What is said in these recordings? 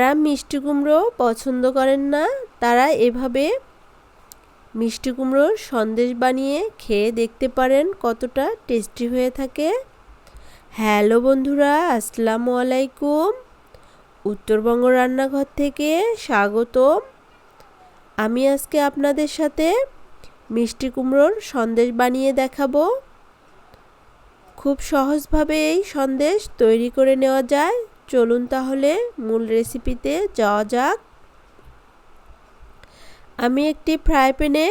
যারা মিষ্টি কুমড়ো পছন্দ করেন না, তারা এভাবে মিষ্টি কুমড়োর সন্দেশ বানিয়ে খেয়ে দেখতে পারেন কতটা টেস্টি হয়ে থাকে। হ্যালো বন্ধুরা, আসসালামু আলাইকুম। উত্তরবঙ্গ রান্নাঘর থেকে স্বাগত আমি আজকে আপনাদের সাথে মিষ্টি কুমড়োর সন্দেশ বানিয়ে দেখাবো। খুব সহজভাবে এই সন্দেশ তৈরি করে নেওয়া যায়। চলুন তাহলে মূল রেসিপিতে যাওয়া যাক। আমি একটি ফ্রাই প্যানে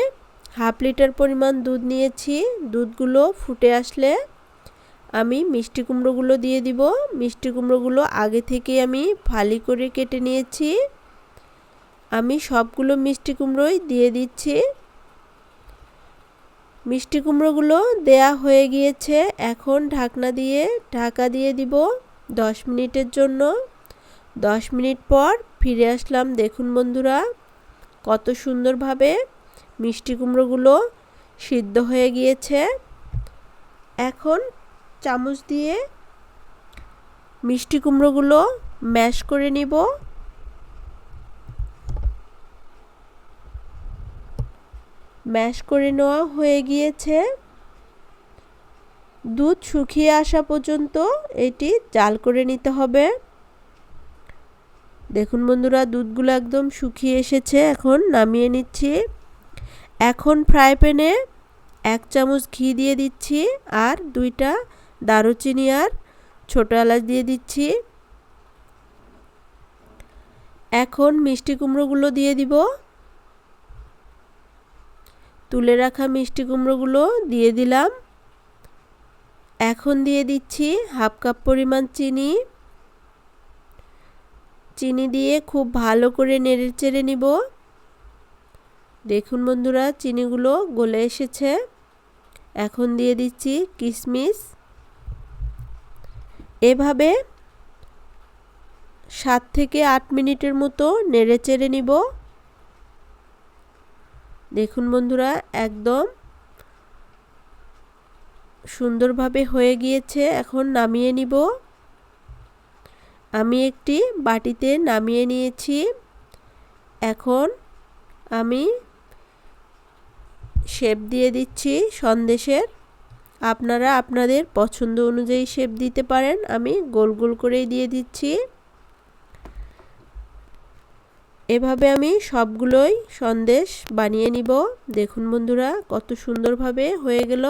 হাফ লিটার পরিমাণ দুধ নিয়েছি। দুধগুলো ফুটে আসলে আমি মিষ্টি কুমড়োগুলো দিয়ে দিব। মিষ্টি কুমড়োগুলো আগে থেকে আমি ফালি করে কেটে নিয়েছি। আমি সবগুলো মিষ্টি কুমড়োই দিয়ে দিচ্ছি। মিষ্টি কুমড়োগুলো দেয়া হয়ে গিয়েছে। এখন ঢাকনা দিয়ে ঢাকা দিয়ে দিব। দশ মিনিটের জন্য। দশ মিনিট পর ফিরে আসলাম। দেখুন বন্ধুরা, কত সুন্দরভাবে মিষ্টি কুমড়োগুলো সিদ্ধ হয়ে গিয়েছে। এখন চামচ দিয়ে মিষ্টি কুমড়োগুলো ম্যাশ করে নিব। ম্যাশ করে নেওয়া হয়ে গিয়েছে। দুধ শুকিয়ে আসা পর্যন্ত এটি জাল করে নিতে হবে। দেখুন বন্ধুরা, দুধগুলো একদম শুকিয়ে এসেছে। এখন নামিয়ে নিচ্ছি। এখন ফ্রাই প্যানে এক চামচ ঘি দিয়ে দিচ্ছি আর দুইটা দারুচিনি আর ছোটো এলাচ দিয়ে দিচ্ছি। এখন মিষ্টি কুমড়োগুলো দিয়ে দিব। তুলে রাখা মিষ্টি কুমড়োগুলো দিয়ে দিলাম। এখন দিয়ে দিচ্ছি হাফ কাপ পরিমাণ চিনি। চিনি দিয়ে খুব ভালো করে নেড়ে চেড়ে নিব। দেখুন বন্ধুরা, চিনিগুলো গলে এসেছে। এখন দিয়ে দিচ্ছি কিশমিশ এভাবে সাত থেকে আট মিনিটের মতো নেড়ে চেড়ে নিব। দেখুন বন্ধুরা, একদম সুন্দরভাবে হয়ে গিয়েছে, এখন নামিয়ে নিব। আমি একটি বাটিতে নামিয়ে নিয়েছি। এখন আমি শেপ দিয়ে দিচ্ছি সন্দেশের। আপনারা আপনাদের পছন্দ অনুযায়ী শেপ দিতে পারেন, আমি গোল গোল করেই দিয়ে দিচ্ছি। এভাবে আমি সবগুলোই সন্দেশ বানিয়ে নিব। দেখুন বন্ধুরা, কত সুন্দরভাবে হয়ে গেল।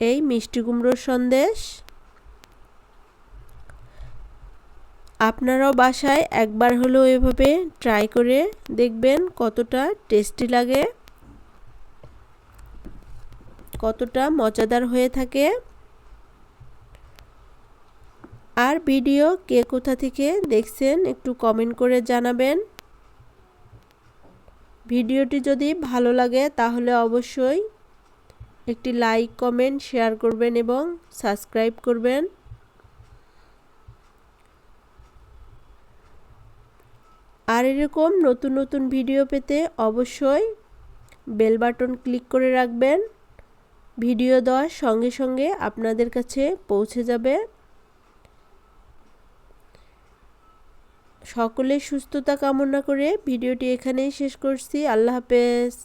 এই মিষ্টি কুমড়োর সন্দেশ? আপনারাও বাসায় একবার হলেও এভাবে ট্রাই করে দেখবেন কতটা টেস্টি লাগে, কতটা মজাদার হয়ে থাকে। আর ভিডিও কে কোথা থেকে দেখছেন একটু কমেন্ট করে জানাবেন। ভিডিওটি যদি ভালো লাগে তাহলে অবশ্যই একটি লাইক, কমেন্ট, শেয়ার করবেন এবং সাবস্ক্রাইব করবেন। আর এরকম নতুন নতুন ভিডিও পেতে অবশ্যই বেল বাটন ক্লিক করে রাখবেন। ভিডিও দেওয়ার সঙ্গে সঙ্গে আপনাদের কাছে পৌঁছে যাবে। সকলের সুস্থতা কামনা করে ভিডিওটি এখানেই শেষ করছি। আল্লাহ হাফেজ।